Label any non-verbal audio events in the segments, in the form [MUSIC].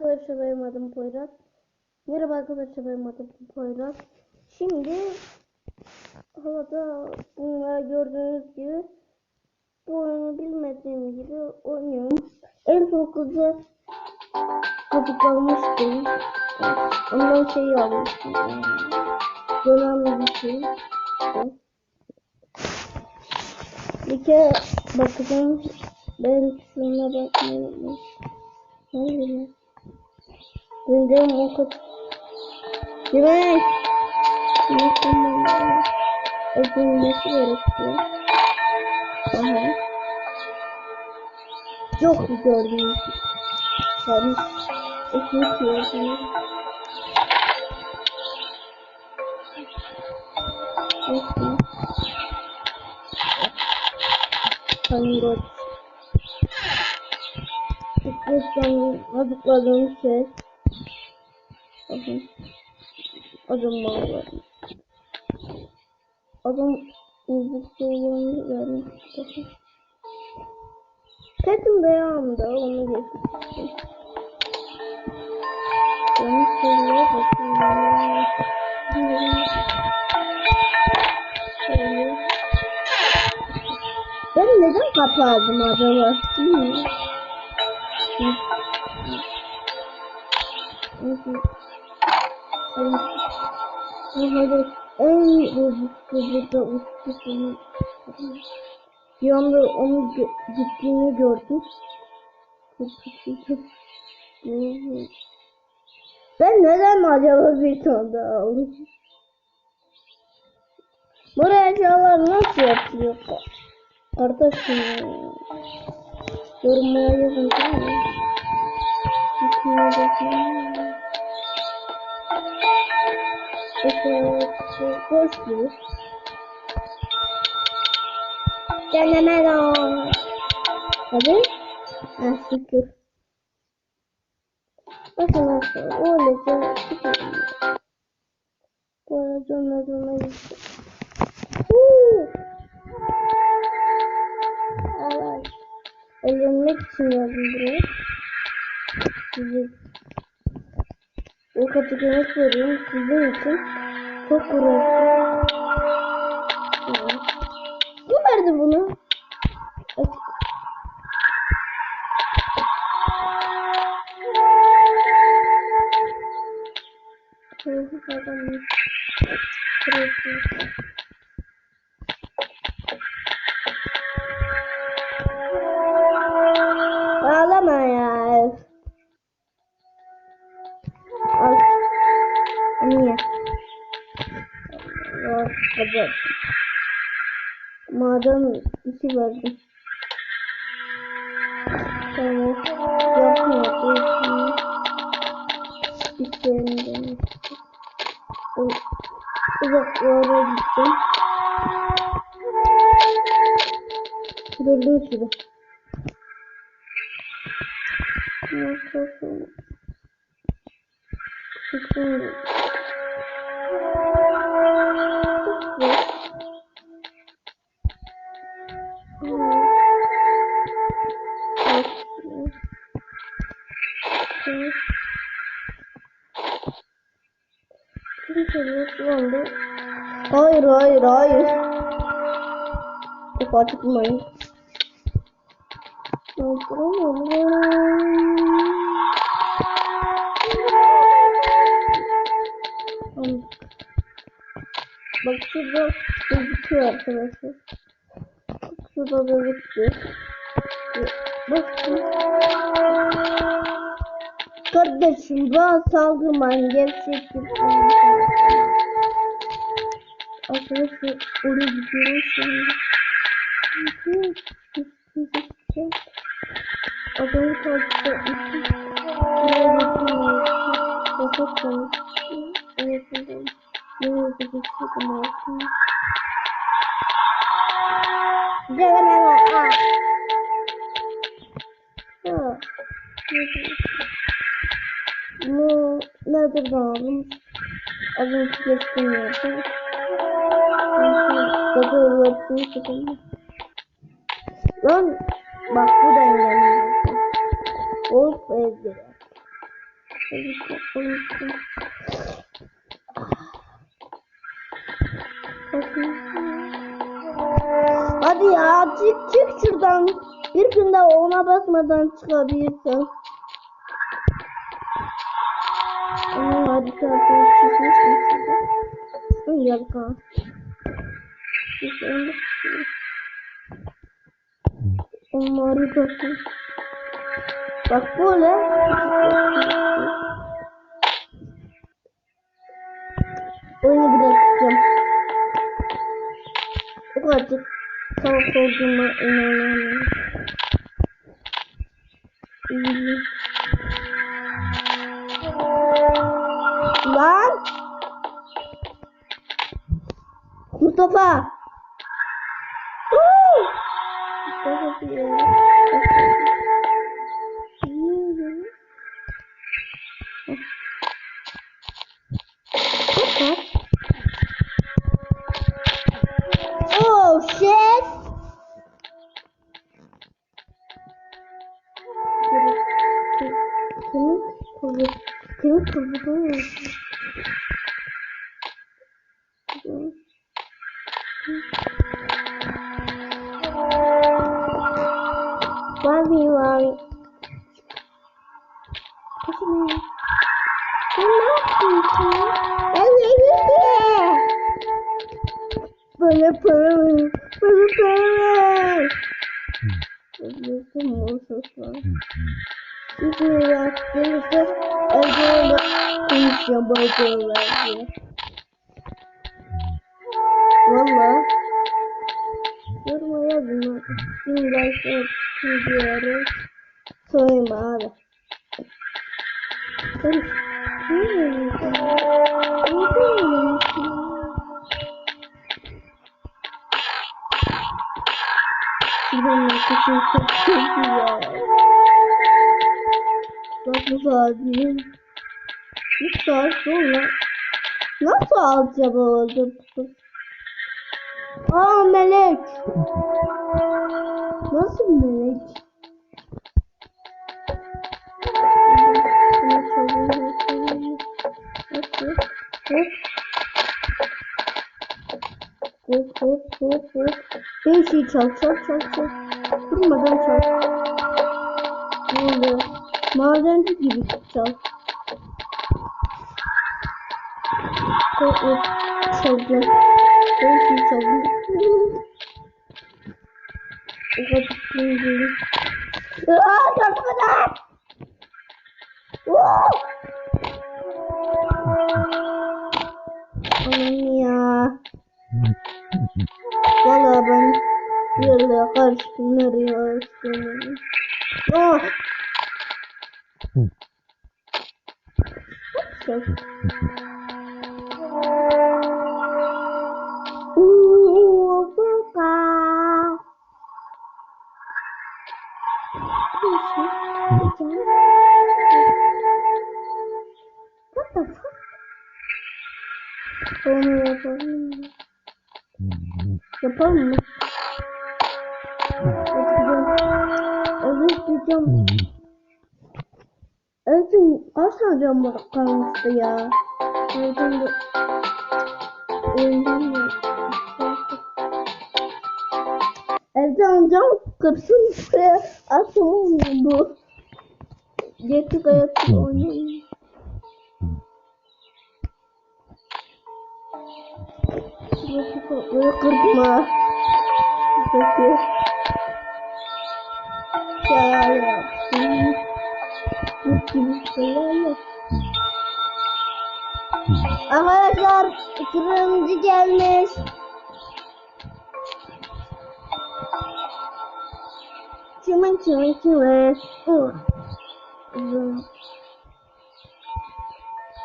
arkadaşlar benim adım Poyraz. Merhaba arkadaşlar benim adım Poyraz. Şimdi havada bunlar gördüğünüz gibi bu oyunu bilmediğim gibi oynuyorum. En çok hızlı kazıklanmıştım. Ondan şey almıştım. Dönem bir şey. Bir kere bakacağım. Ben şuna bakmayı unutmuşum. Gündem o kadar. Demek. Nasıl mı? Ödülmesi gerekiyor. Aha. Yok gördüm. Sen ekmek yiyorsun. Nasıl? Kangot. Tıklıktan azıkladığım şey. Bakın. Adam bağlar. Adam uzakta olanı vermiş. Bakın. Petim devamında onu geçmiştim. Onu söylüyor bakın. Ben neden kapadım acaba? Bilmiyorum. Hadi en burada ustasını bir anda onu gittiğini kötüydü. Ben neden acaba bir tane daha aldım? Buraya nasıl yapılıyor? Kardeşim ya. Yorumlara yazın tamam mı? Hükmüne bakın. İşte boş gibi. Deneme lan. Hadi. Ha şükür. Bakın arkadaşlar öylece çıkıyorum. Bu arada ona ona gitti. Allah. Eğlenmek için geldim buraya. Size o katı yemek veriyorum sizin için. Çok uğraştım. Niye? Kadar. Madem iki verdim. Tamam. Yapma. İsteyim Uzaklara gideceğim. Gördüğünüz gibi. Hayır hayır hayır. Kafa çıkmayın. Bak şurada gözüküyor arkadaşlar. Şurada gözüküyor. Bak Kardeşim bana saldırmayın gerçek bir Arkadaşlar oraya gidiyorum şu anda. Adamı etmiştim. Buraya geçmiyorum. Kapatmamış. Evet, evet. Nereye geçiyordum altına? Canım hemen. Ha. Bu nedir bağlı? Az önce geçtiğim Lan bak bu da engelli. Hop ezdi. Hadi ya çık çık şuradan. Bir günde ona basmadan çıkabilirsin. Ama haritası çıkmış mı şurada? Yok ha. Biz onu Onun haritası. Bak böyle. Oyunu bırakacağım. O kadar tavuk olduğuma inanamıyorum. İyi. Lan! Mustafa! Okay. yapıyorlar diye. Valla. Yoruma yazın. Şimdi başlayıp videoları sorayım abi. Ben Çok güzel. Çok güzel. 3 saat sonra nasıl acaba oldu? Aa melek. Nasıl melek? Hop hop hop hop. Bir şey çal çal çal çal. Durmadan çal. Ne oluyor? Madenci gibi çal. Hop hop çaldım. Her şeyi çaldım. O kadar değil. Kalmıştı ya? Oradan da oyundan da Evde amcam kırsın buraya atmam bu. Gerçek hayatta oynayayım. Böyle kırma. Peki. Şöyle yapsın. Bu gibi şeyler. Arkadaşlar turuncu gelmiş.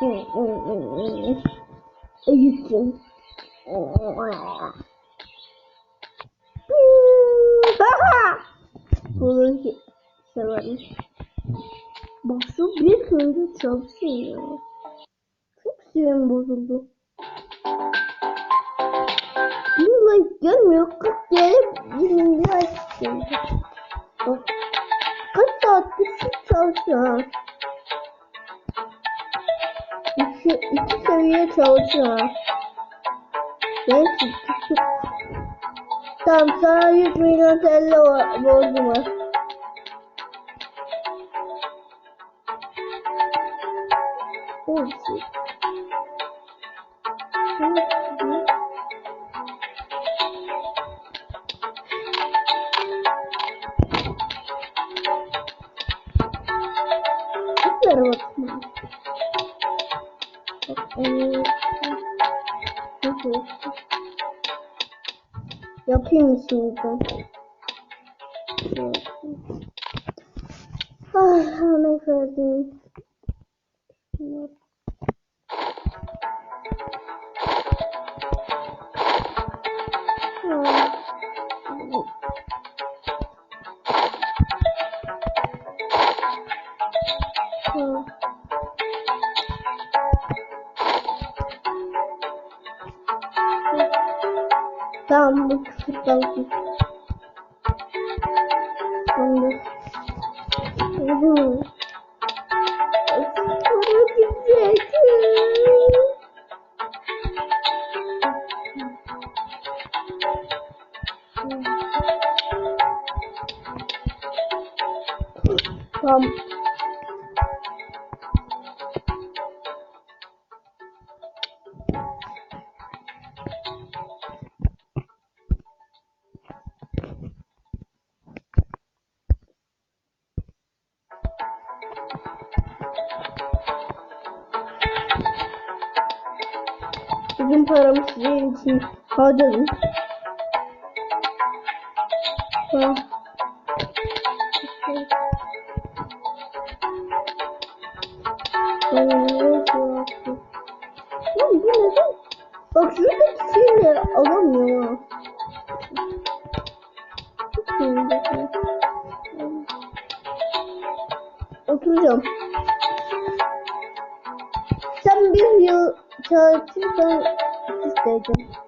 Uh, uh, uh. Ayıcım. Bunu severim. Bak şu bir köyde çalışıyor sinirim bozuldu. Bir like gelmiyor. 40 gelip 20 like geldi. Kaç saattir şu çalışıyor iki, iki seviye çalışıyor. Ben çıktım. Tamam sana 100 milyon TL o- nasıl? Yapayım mı şimdi ben? Ah, ne verdim. Küfür kalsın. Şimdi. Uhu. Para gidecek. Tamam. Harcadım. Ha. Lan bu neden? Bak şuradaki şeyleri sinirli. Oturacağım. Sen bir yıl çalışırsan isteyeceğim.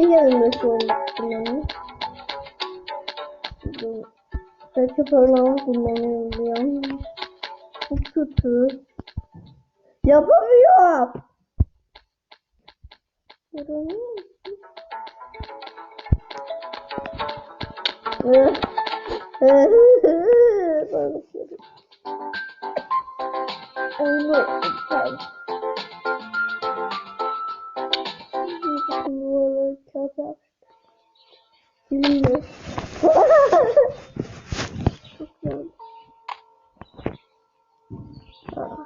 [LAUGHS] Bir şu olmak kullanıyor. Belki parmağımı kullanıyorum. Çok kötü. Yapamıyorum. Konuşuyorum. Onu Şimdi. Çok.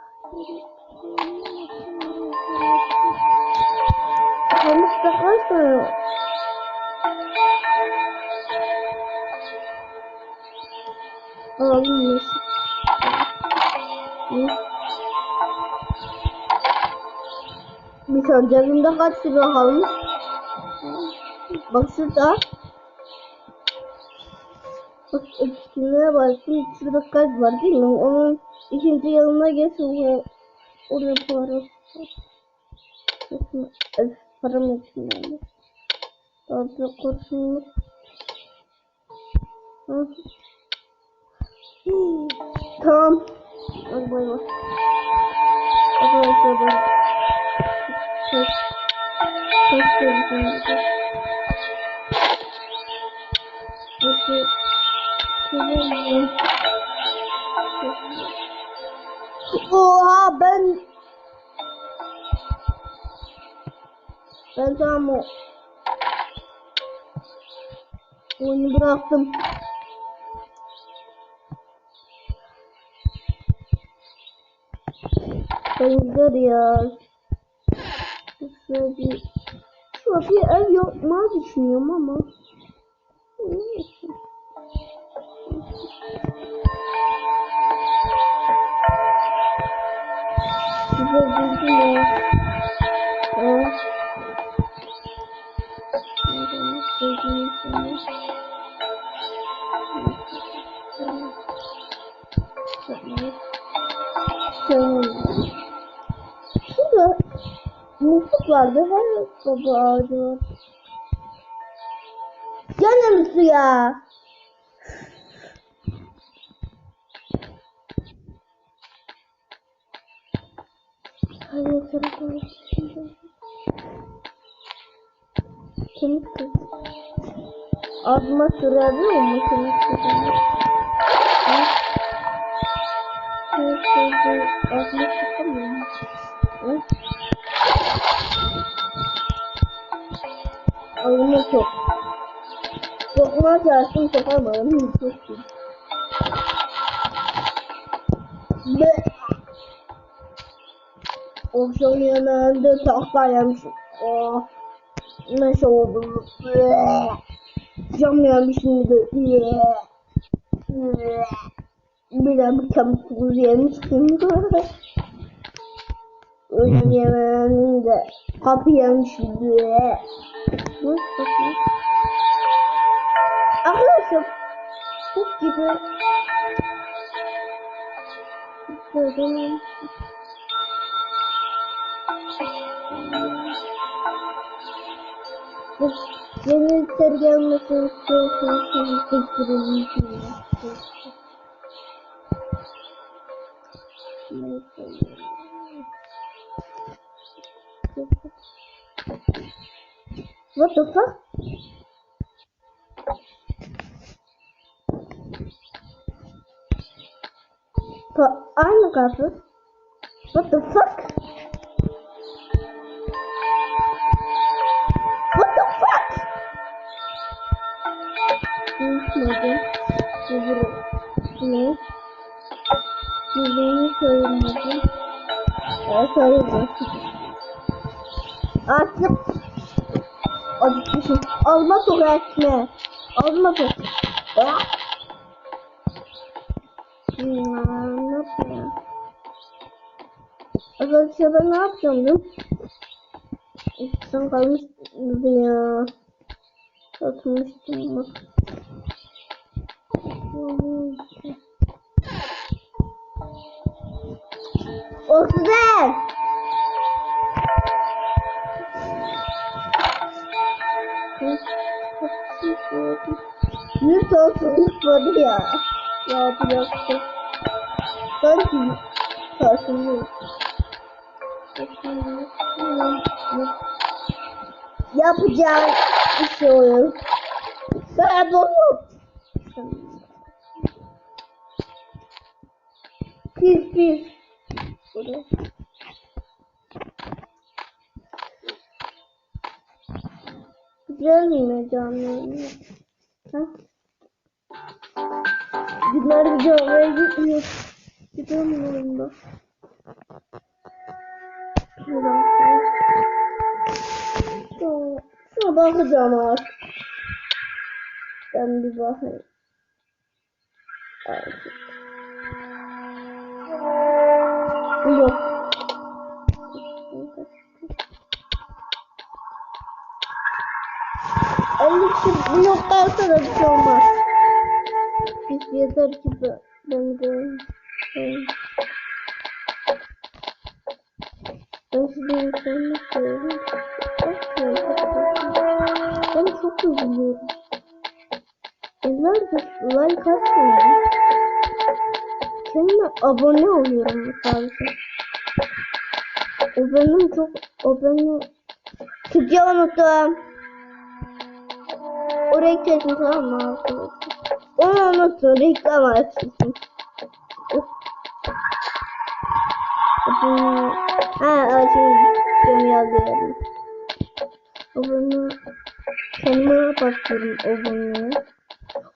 Hı? Bir tane cebimde kaç lira kalmış? Bak şurada. Etkinliğe baktım. Şurada kaç var değil mi? Onun ikinci yanına geçiyor. Oraya para. Evet, param bir kurşunluk. Hı. Hmm, Tamam. Hadi bay bay. Arkadaşlar ben test test yapacağım. Peki şöyle Oha ben ben tamam o oyunu bıraktım. Benzer ya. Şöyle bir şöyle bir ev yapmayı düşünüyorum ama. Neyse. Evet. Nereden sevdiğim seni. Şöyle. Şurada musluk vardı. Her baba ağacı var. Mi su ya? Kemik kız. Ağzıma sürebiliyor mu kemik kızını? Kemik kızı ağzıma sokamıyor mu? Ha? Ağzıma sok. Sokma çalıştım sokamadım. Çok iyi. Be. Akşam yemeğinde tahta yemişim. Oh. Şey oldu? Cam yemişim de. Bir de bir kemik kuzu yemiştim. Öğlen yemeğinde kapı yemişim. Be. Nasıl bakayım? Arkadaşlar bu gibi Görünüm. Yeni seri gelmesini istiyorsanız kızdırın. What the fuck? Pa aynı kapı. What the fuck? Yüzünü söylemedim. Ya söylemedim. Artık acıkmışım. Alma sokağa etme. Alma! Hmm, ne yapayım? Arkadaşlar ben ne lan? Sen kalmıştı ya. Atmıştım bak. Oksijen! Yüz olsun var ya. Ya yapacaksın. Sanki karşımda. Yapacağım bir şey olur. Ben bunu. Pis pis. Burada. Güzel mi canlı? Ha? Günler bir camiye gitmiyor. Gidemiyorum da. Şuna bakacağım artık. Ben bir bakayım. Artık. Yok. Elli kişi bu nokta alsa bir şey olmaz. Biz yeter ki ben, de ben, ben size insanlık söyleyeyim. Ben çok üzülüyorum. Yıllardır like atmıyorum. Kendime abone oluyorum sadece. O çok, o benim... Türkçe unuttum. Orayı kesin tamam mı? Onu unutun, reklam açılsın. Ha, açayım yazıyorum. Abone kendime basıyorum abone.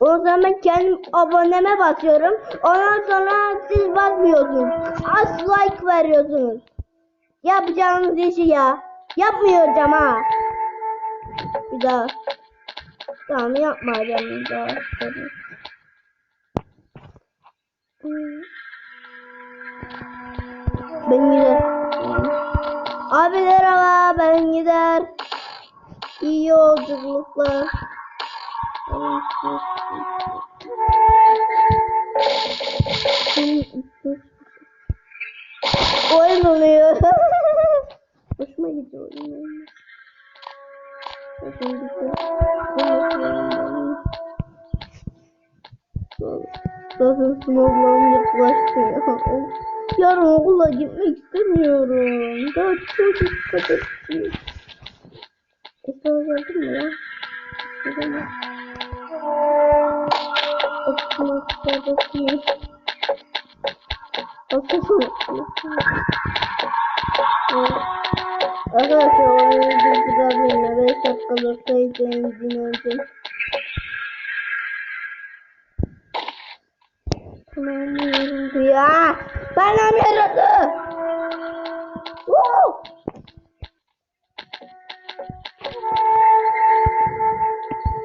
O zaman ben kendim aboneme basıyorum. Ondan sonra siz basmıyorsunuz. Az like veriyorsunuz. Yapacağınız işi ya. Yapmayacağım ha. Bir daha. Tamam yapmayacağım bir daha. Ben gider. Abiler ama ben gider. İyi yolculuklar. Oyun oluyor. [LAUGHS] Hoşuma gidiyor oyun. Hoşuma gidiyor. Zaten sınavlarım yaklaştı ya. Yarın okula gitmek istemiyorum. Daha çok dikkat etsin. Esra geldin mi ya? Gidemem. Okuma kitabı Arkadaşlar oyunu durdurabilirim. 5 dakikalık kayıtlarını dinledim. Tamam yoruldu ya. Bana yoruldu. Woo!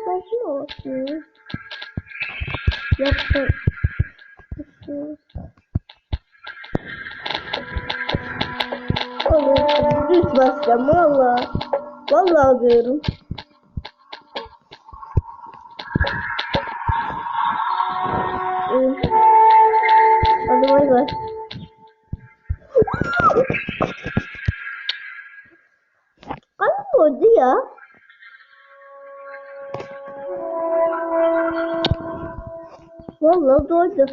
Sakin olsun. Yaptım. Oğlum düz basacağım valla. Valla. Evet. Hadi bay bay. Kanım oldu ya. Vallahi doydu.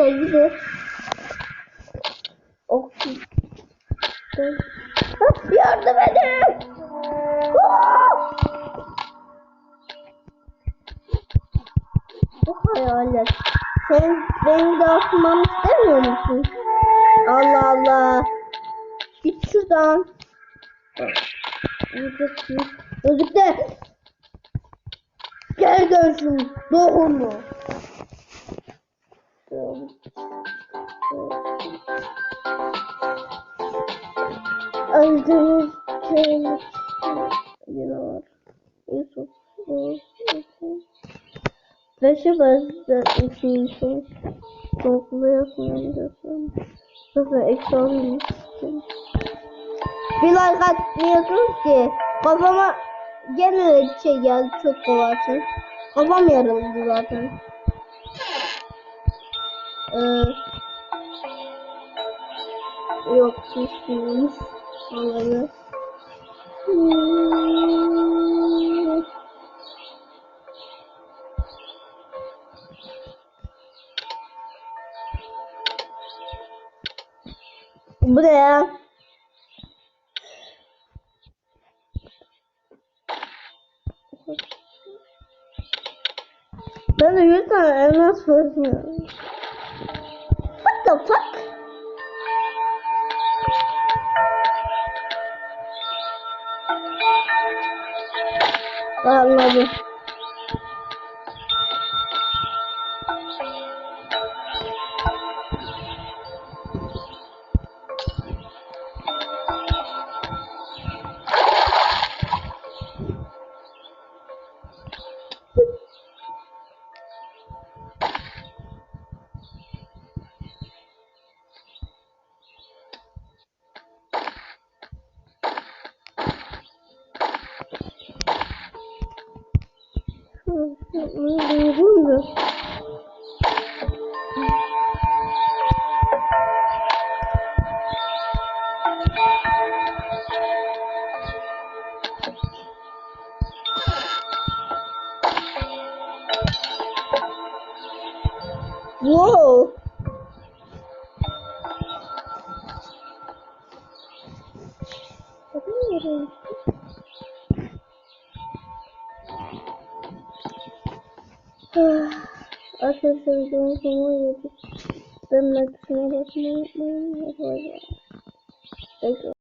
Evimize gidip oksijen Ah, yardım edin. Bu hayalet. Sen beni dağıtmamı istemiyor musun? Allah Allah. Git şuradan. Özükle. Gel dönsün. Doğru Öldürür. Yılan. Yusuf. Beşe benzetmişim. Korkulu yapmayabilirsin. Sıfır eksi on Bir like atmıyorsunuz ki. Kafama gene şey geldi çok kovarsın. Kafam yarıldı zaten. Ee, yok düşmüyormuş. Vallahi. Hmm. Bu ne ya? Ben de 100 tane elmas koymuyorum. What the fuck? Enggak. Duydun mu? Videonun sonuna geldik. Ben Maxim'e basmayı unutmayın. Hadi bay bay. Bekle.